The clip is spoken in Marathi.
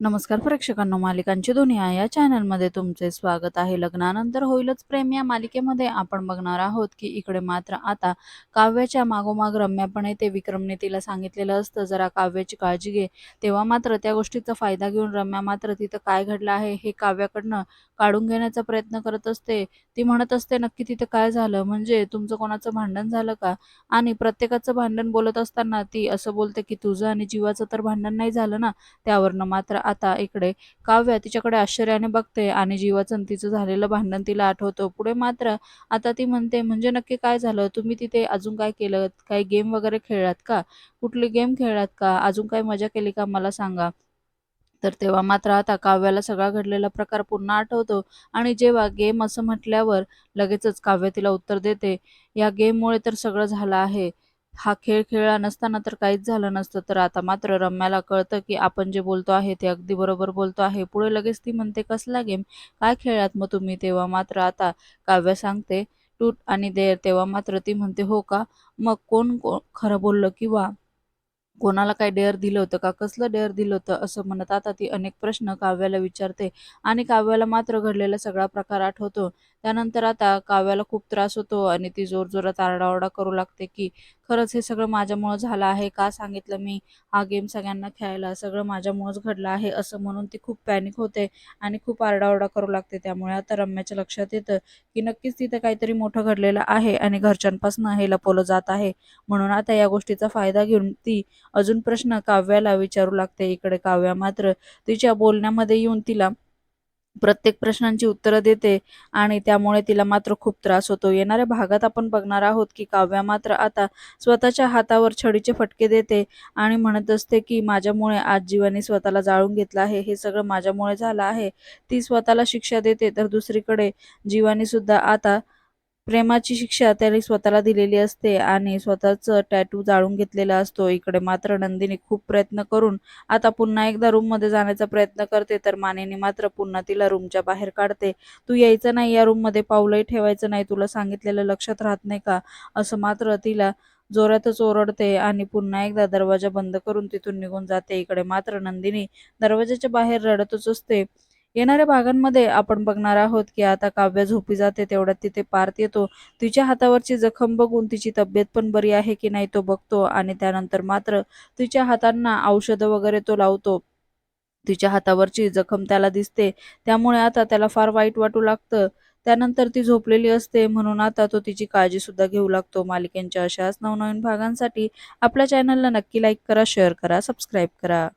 नमस्कार प्रेक्षकांनो मालिकांची दुनिया या चॅनलमध्ये तुमचे स्वागत आहे. लग्नानंतर होईलच प्रेम या मालिकेमध्ये. आपण बघणार आहोत की इकडे मात्र आता काव्याच्या मागोमाग रम्यापणे ते विक्रमने तिला सांगितलेलं असतं जरा काव्याची काळजी घे. तेव्हा मात्र त्या गोष्टीचा फायदा घेऊन रम्या मात्र तिथं काय घडलं आहे हे काव्याकडनं काढून घेण्याचा प्रयत्न करत असते. ती म्हणत असते नक्की तिथं काय झालं? म्हणजे तुमचं कोणाचं भांडण झालं का? आणि प्रत्येकाचं भांडण बोलत असताना ती असं बोलते की तुझं आणि जीवाचं तर भांडण नाही झालं ना? त्यावरनं मात्र आता इकडे. काव्या तिच्याकडे आश्चर्याने बघते आणि जीवाचं तिचं झालेलं भांडण तिला आठवतं. पुढे मात्र आता ती म्हणते म्हणजे नक्की काय झालं? तुम्ही तिथे अजून काय केलं काही गेम वगैरे खेळलात का? कुठली गेम खेळलात का? अजून काय मजा केली का मला सांगा. तर तेव्हा मात्र आता काव्याला सगळा घडलेला प्रकार पुन्हा आठवतो आणि जेव्हा गेम असं म्हटल्यावर लगेचच काव्य तिला उत्तर देते या गेममुळे तर सगळं झालं आहे. हा खेळ खेळला नसताना तर काहीच झालं नसतं. तर आता मात्र रम्याला कळतं की आपण जे बोलतो आहे ते अगदी बरोबर बोलतो आहे. पुढे लगेच ती म्हणते कसला गेम काय खेळलात मग तुम्ही? तेव्हा मात्र आता काव्य सांगते टूट आणि देर. तेव्हा मात्र ती म्हणते हो का? मग कोण को- खरं बोललं किंवा कोणाला काय डेअर दिलं होतं का? कसलं डेअर दिलं होतं? असं म्हणत आता ती अनेक प्रश्न काव्याला विचारते आणि काव्याला मात्र घडलेला सगळा प्रकार आठवतो. त्यानंतर आता काव्याला खूप त्रास होतो आणि ती जोरजोरात आरडाओरडा करू लागते की खरंच हे सगळं माझ्यामुळं झालं आहे. का सांगितलं मी? हा गेम सगळ्यांना खेळायला सगळं माझ्यामुळंच घडलं आहे असं म्हणून ती खूप पॅनिक होते आणि खूप आरडाओरडा करू लागते त्यामुळे आता रम्याच्या लक्षात येतं की नक्कीच तिथं काहीतरी मोठं घडलेलं आहे आणि घरच्यांपासून हे लपवलं जात आहे. म्हणून आता या गोष्टीचा फायदा घेऊन ती अजून प्रश्न काव्याला विचारू लागते. इकडे काव्या मात्र तिच्या बोलण्यामध्ये येऊन तिला प्रत्येक प्रश्नांची उत्तरं देते आणि त्यामुळे तिला मात्र खूप त्रास होतो. येणाऱ्या भागात आपण बघणार आहोत की काव्या मात्र आता स्वतःच्या हातावर छडीचे फटके देते आणि म्हणत असते की माझ्यामुळे आज जीवाने स्वतःला जाळून घेतलं आहे. हे सगळं माझ्यामुळे झालं आहे. ती स्वतःला शिक्षा देते तर दुसरीकडे जीवाने सुद्धा आता प्रेमाची शिक्षा त्याने स्वतःला दिलेली असते आणि स्वतःच टॅटू जाळून घेतलेला असतो. इकडे मात्र नंदिनी खूप प्रयत्न करून आता पुन्हा एकदा रूममध्ये जाण्याचा प्रयत्न करते तर मानेने मात्र पुन्हा तिला रूमच्या बाहेर काढते. तू यायचं नाही या रूममध्ये पावलंही ठेवायचं नाही तुला सांगितलेलं लक्षात राहत नाही का? असं मात्र तिला जोरातच ओरडते आणि पुन्हा एकदा दरवाजा बंद करून तिथून निघून जाते. इकडे मात्र नंदिनी दरवाजाच्या बाहेर रडतच असते. येणाऱ्या भागांमध्ये आपण बघणार आहोत की आता काव्य झोपी जाते तेवढ्यात तिथे पार्थ येतो. तिच्या हातावरची जखम बघून तिची तब्येत पण बरी आहे की नाही तो बघतो आणि त्यानंतर मात्र तिच्या हातांना औषधं वगैरे तो लावतो. तिच्या हातावरची जखम त्याला दिसते. त्यामुळे आता त्याला फार वाईट वाटू लागतं. त्यानंतर ती झोपलेली असते. म्हणून आता तो तिची काळजी सुद्धा घेऊ लागतो. मालिकेंच्या अशाच नवनवीन भागांसाठी आपल्या चॅनलला नक्की लाईक करा शेअर करा सबस्क्राईब करा.